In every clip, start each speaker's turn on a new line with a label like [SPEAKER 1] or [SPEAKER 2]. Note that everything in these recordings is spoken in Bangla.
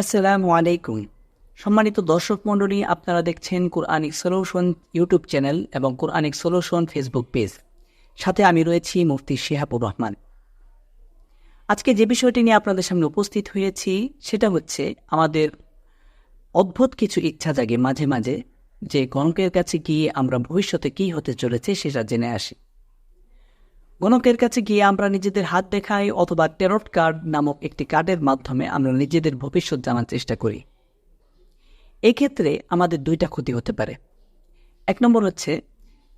[SPEAKER 1] আসসালামু আলাইকুম। সম্মানিত দর্শক মণ্ডলী, আপনারা দেখছেন কোরআনিক সলিউশন ইউটিউব চ্যানেল এবং কোরআনিক সলিউশন ফেসবুক পেজ। সাথে আমি রয়েছি মুফতি শিহাবুর রহমান। আজকে যে বিষয়টি নিয়ে আপনাদের সামনে উপস্থিত হয়েছি, সেটা হচ্ছে আমাদের অদ্ভুত কিছু ইচ্ছা জাগে মাঝে মাঝে যে গণকের কাছে গিয়ে আমরা ভবিষ্যতে কী হতে চলেছে সেটা জেনে আসি। গণকের কাছে গিয়ে আমরা নিজেদের হাত দেখাই অথবা টেরট কার্ড নামক একটি কার্ডের মাধ্যমে আমরা নিজেদের ভবিষ্যৎ জানার চেষ্টা করি। এক্ষেত্রে আমাদের দুইটা ক্ষতি হতে পারে। এক নম্বর হচ্ছে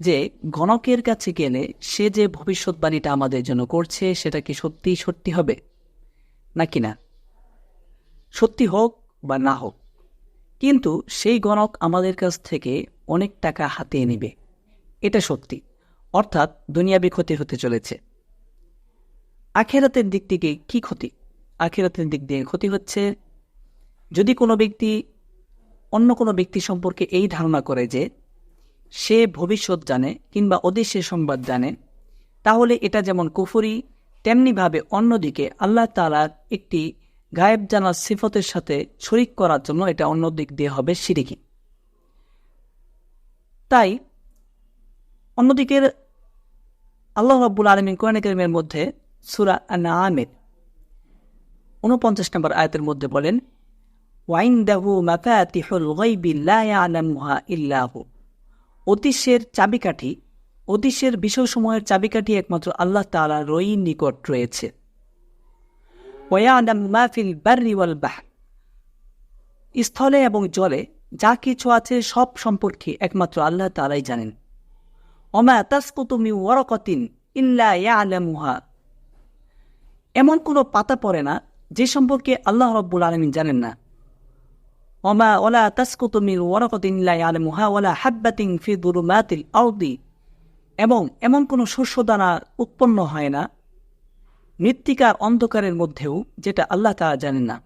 [SPEAKER 1] যে, গণকের কাছে গেলে সে যে ভবিষ্যৎবাণীটা আমাদের জন্য করছে, সেটা কি সত্যি সত্যি হবে? নাকি না? সত্যি হোক বা না হোক, কিন্তু সেই গণক আমাদের কাছ থেকে অনেক টাকা হাতিয়ে নেবে। এটা সত্যি। অর্থাৎ দুনিয়াবি ক্ষতি হতে চলেছে। আখেরাতের দিক থেকে কি ক্ষতি? আখেরাতের দিক দিয়ে ক্ষতি হচ্ছে, যদি কোনো ব্যক্তি, অন্য কোনো ব্যক্তি সম্পর্কে এই ধারণা করে যে সে ভবিষ্যৎ জানে কিংবা অদৃশ্যের সংবাদ জানে, তাহলে এটা যেমন কুফুরি, তেমনিভাবে অন্যদিকে আল্লাহ তালার একটি গায়েব জানার সিফতের সাথে শরিক করার জন্য এটা অন্য দিক দিয়ে হবে সিরিকি। তাই অন্যদিকে আল্লাহ রাব্বুল আলমিন কোরআন মধ্যে সুরা আমের উনপঞ্চাশ নম্বর আয়াতের মধ্যে বলেন, ওয়াইন্দাহু মাফাতিহুল গাইবি লা ইয়ালামুহা ইল্লাহু। অতিশের চাবিকাঠি, অতিশের বিষয়সমূহের চাবিকাঠি একমাত্র আল্লাহ তাআলা রইন নিকট রয়েছে। স্থলে এবং জলে যা কিছু আছে সব সম্পর্কে একমাত্র আল্লাহ তাআলাই জানেন। অমা তাসকুতু মি ওয়ারাকাতিন ইল্লা ইয়ালামুহা এমন কোনো পাতা পড়ে না, যে সম্পর্কে আল্লাহ রব্বুল আলমিন জানেন না। অমা ওলা তাসকুতু মি ওয়ারাকাতিন ইল্লা ইয়ালামুহা ওয়ালা হাব্বাতিন ফি দুরুমাতিল আরদি এবং এমন কোনো শস্যদানা উৎপন্ন হয় না, মৃত্তিকার অন্ধকারের মধ্যেও, যেটা আল্লাহ তাআলা জানেন না।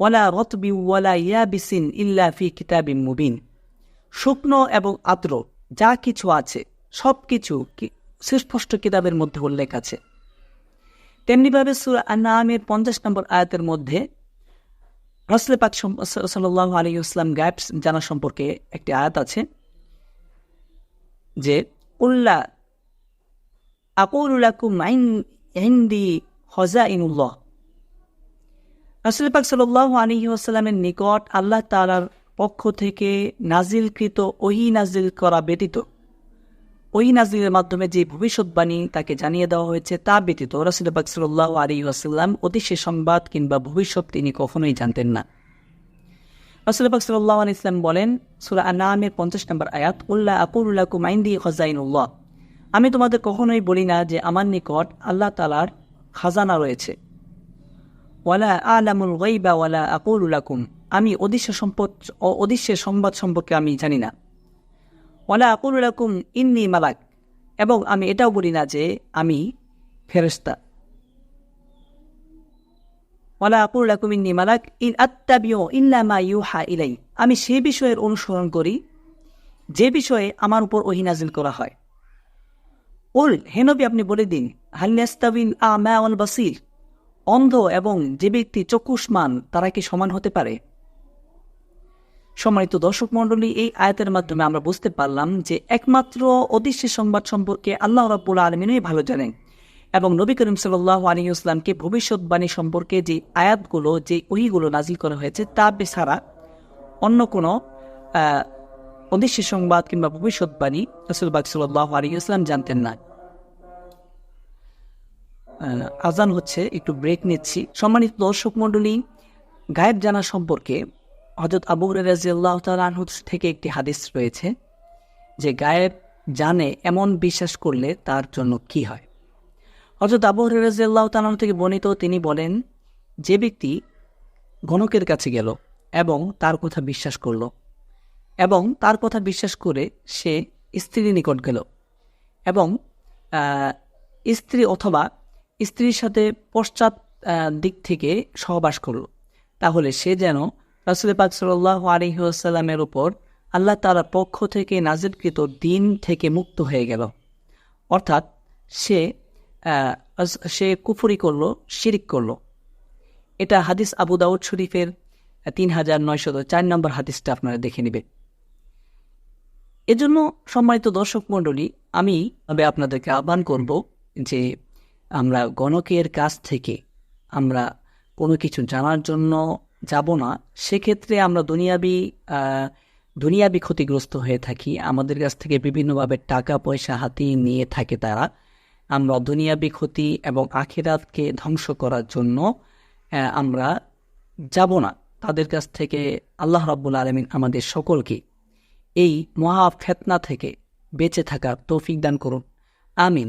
[SPEAKER 1] ওয়ালা রতবি ওয়ালা ইয়াবিসিন ইল্লা ফি কিতাবিম মুবিন শুকনো এবং আর্দ্র যা কিছু আছে, সব কিছু সুস্পষ্ট কিতাবের মধ্যে উল্লেখ আছে। তেমনিভাবে সুরা আনামের পঞ্চাশ নম্বর আয়াতের মধ্যে রসলে পাক সাল্লাহ আলী ইসলাম গায়েব জানা সম্পর্কে একটি আয়াত আছে যে উল্লাহ আকুরুলাকুম আইন হিন্দি হজা ইনুল্লাহ রসুল পাক সাল্লাহ আলী আসসালামের নিকট আল্লাহ তালার পক্ষ থেকে নাজিলকৃত ওহি নাজিল করা ব্যতীত। ওহি নাজিলের মাধ্যমে যে ভবিষ্যৎবাণী তাকে জানিয়ে দেওয়া হয়েছে তা ব্যতীত রসুলবাক সাল্লাহ আলী আসাল্লাম অতিশে সংবাদ কিংবা ভবিষ্যৎ তিনি কখনোই জানতেন না। রসুলবাক সাল্লাহ আলী ইসলাম বলেন, সুরা আনামের পঞ্চাশ নম্বর আয়াত উল্লাহ আকুরুল্লাহ কুমাইন্দি খজাইনুল্লাহ। আমি তোমাদের কখনোই বলি না যে আমার নিকট আল্লাহ তালার খাজানা রয়েছে। ওয়ালা আলামুল গাইবা ওয়ালা আকুরুলাকুম আমি অদৃশ্য সম্পদ অদৃশ্যের সংবাদ সম্পর্কে আমি জানি না। ওয়ালা আকুল রাকুম ইন্নি মালাক। এবং আমি এটাও বলি না যে আমি ফেরস্তা ওয়ালা আকুল রাকুম ইন্নি মালাক ইন আত্তাবিও আত্মাবিও ইল্লামা ইউহা ইলাই আমি সে বিষয়ের অনুসরণ করি, যে বিষয়ে আমার উপর ওহিনাজিল করা হয়। ওল হেনবি আপনি বলে দিন হাল্লাস্তাবিন আ ম্যাওয়াল বাসির? অন্ধ এবং যে ব্যক্তি চক্ষুষ্মান, তারা কি সমান হতে পারে? সম্মানিত দর্শক মণ্ডলী, এই আয়াতের মাধ্যমে আমরা বুঝতে পারলাম যে একমাত্র অদৃশ্যের সংবাদ সম্পর্কে আল্লাহ রাব্বুল আলমিনই ভালো জানেন এবং নবী করিম সাল্লাহ আলী ইসলামকে ভবিষ্যৎবাণী সম্পর্কে যে আয়াতগুলো, যে ওইগুলো নাজিল করা হয়েছে, তা বেছাড়া অন্য কোনো অদৃশ্য সংবাদ কিংবা ভবিষ্যৎবাণী রসুলবাগ সাল্লাহ আলী ইসলাম জানতেন না। আজান হচ্ছে, একটু ব্রেক নিচ্ছি। সম্মানিত দর্শক মণ্ডলী, গায়েব জানা সম্পর্কে হজরত আবু রাজিয়াল্লাহ তালাহ থেকে একটি হাদিস রয়েছে যে গায়েব জানে, এমন বিশ্বাস করলে তার জন্য কি হয়। হজরত আবু রাজিয়াল্লাহ তালাহ থেকে বর্ণিত, তিনি বলেন, যে ব্যক্তি গণকের কাছে গেল এবং তার কথা বিশ্বাস করল এবং তার কথা বিশ্বাস করে সে স্ত্রীর নিকট গেল এবং স্ত্রী অথবা স্ত্রীর সাথে পশ্চাৎ দিক থেকে সহবাস করল। তাহলে সে যেন রাসুল পাক সাল্লাহ আলহিউসাল্লামের ওপর আল্লাহ তালার পক্ষ থেকে নাজিরকৃত দিন থেকে মুক্ত হয়ে গেল। অর্থাৎ সে সে কুফুরি করল, শিরিক করল। এটা হাদিস আবু দাউদ শরীফের তিন হাজার নয়শত চার নম্বর হাদিসটা আপনারা দেখে নেবেন। এজন্য সম্মানিত দর্শক মণ্ডলী, আমি তবে আপনাদেরকে আহ্বান করব যে আমরা গণকের কাছ থেকে আমরা কোনো কিছু জানার জন্য যাব না। সেক্ষেত্রে আমরা দুনিয়াবি দুনিয়াবি ক্ষতিগ্রস্ত হয়ে থাকি। আমাদের কাছ থেকে বিভিন্নভাবে টাকা, পয়সা হাতিয়ে নিয়ে থাকে তারা। আমরা দুনিয়াবি ক্ষতি এবং আখিরাতকে ধ্বংস করার জন্য আমরা যাব না। তাদের কাছ থেকে আল্লাহ রাব্বুল আলমিন আমাদের সকলকে এই মহা ফেতনা থেকে বেঁচে থাকার তৌফিক দান করুন। আমিন।